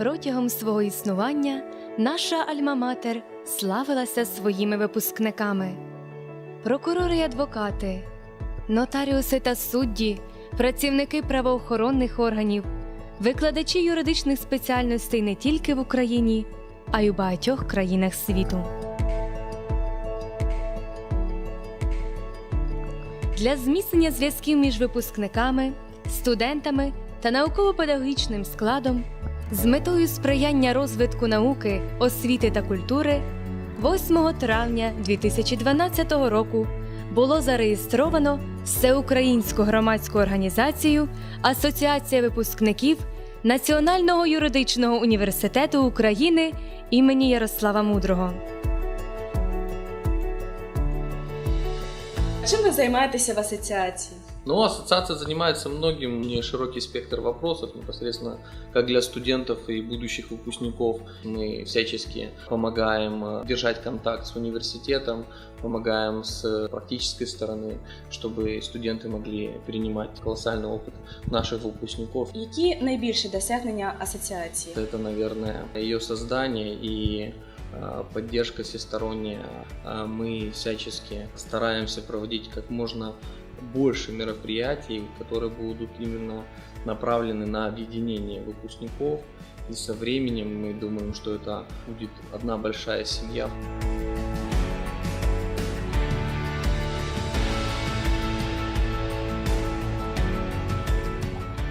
Протягом свого існування наша Альма-Матер славилася своїми випускниками. Прокурори й адвокати, нотаріуси та судді, працівники правоохоронних органів, викладачі юридичних спеціальностей не тільки в Україні, а й у багатьох країнах світу. Для зміцнення зв'язків між випускниками, студентами та науково-педагогічним складом з метою сприяння розвитку науки, освіти та культури 8 травня 2012 року було зареєстровано Всеукраїнську громадську організацію Асоціація випускників Національного юридичного університету України імені Ярослава Мудрого. Чим ви займаєтеся в асоціації? Ну, ассоциация занимается многим, у нее широкий спектр вопросов, непосредственно как для студентов и будущих выпускников. Мы всячески помогаем э, держать контакт с университетом, помогаем с практической стороны, чтобы студенты могли перенимать колоссальный опыт наших выпускников. Які найбільші досягнення асоціації? Это, наверное, ее создание и э, поддержка всесторонняя. Э, Мы всячески стараемся проводить как можно больше мероприятий, которые будут именно направлены на объединение выпускников. И со временем мы думаем, что это будет одна большая семья.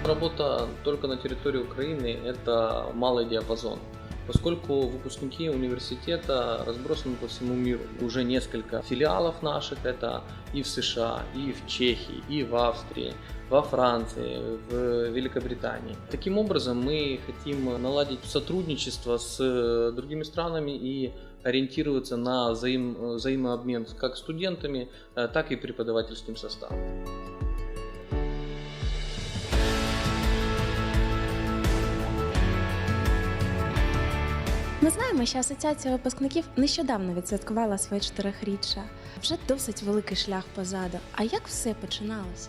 Работа только на территории Украины – это малый диапазон. Поскольку выпускники университета разбросаны по всему миру, уже несколько филиалов наших, это и в США, и в Чехии, и в Австрии, во Франции, в Великобритании. Таким образом, мы хотим наладить сотрудничество с э, другими странами и ориентироваться на взаим- взаимообмен как студентами, э, так и преподавательским составом. Ми знаємо, що асоціація випускників нещодавно відсвяткувала своє чотирихріччя. Вже досить великий шлях позаду. А як все починалося?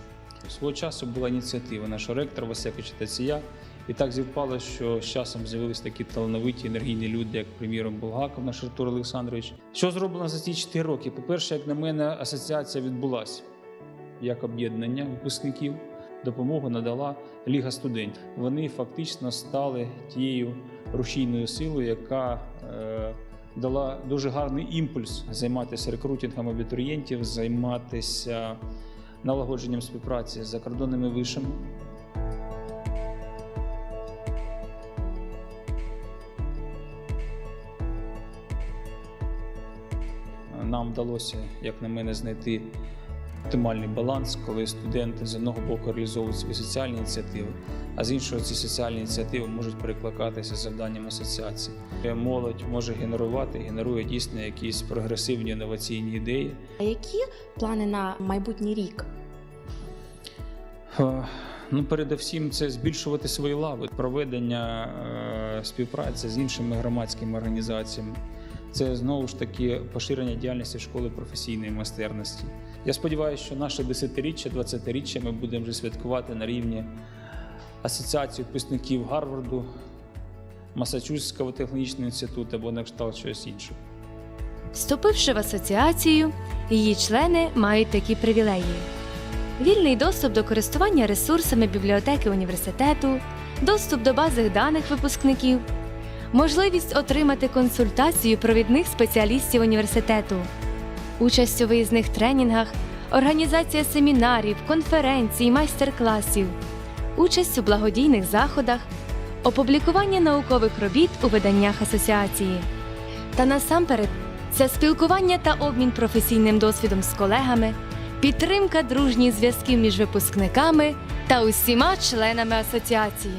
Свого часу була ініціатива нашого ректора Василя Читація. І так зівпало, що з часом з'явились такі талановиті енергійні люди, як приміром Булгаков, наш Артур Олександрович. Що зроблено за ці 4 роки? По-перше, як на мене, асоціація відбулася як об'єднання випускників. Допомогу надала Ліга студентів. Вони фактично стали тією рушійною силою, яка е, дала дуже гарний імпульс займатися рекрутингом абітурієнтів, займатися налагодженням співпраці з закордонними вишами. Нам вдалося, як на мене, знайти оптимальний баланс, коли студенти з одного боку реалізовують свої соціальні ініціативи, а з іншого ці соціальні ініціативи можуть перекликатися завданням асоціації. Молодь може генерувати, генерує дійсно якісь прогресивні інноваційні ідеї. А які плани на майбутній рік? Е, Ну, передусім, це збільшувати свої лави, проведення е, співпраці з іншими громадськими організаціями. Це знову ж таки поширення діяльності школи професійної майстерності. Я сподіваюся, що наше десятиріччя, 20-річчя ми будемо вже святкувати на рівні Асоціації випускників Гарварду, Масачусетського технологічного інституту або на кшталт щось іншого. Вступивши в асоціацію, її члени мають такі привілеї: вільний доступ до користування ресурсами бібліотеки університету, доступ до бази даних випускників, можливість отримати консультацію провідних спеціалістів університету, участь у виїзних тренінгах, організація семінарів, конференцій, майстер-класів, участь у благодійних заходах, опублікування наукових робіт у виданнях асоціації. Та насамперед це спілкування та обмін професійним досвідом з колегами, підтримка дружніх зв'язків між випускниками та усіма членами асоціації.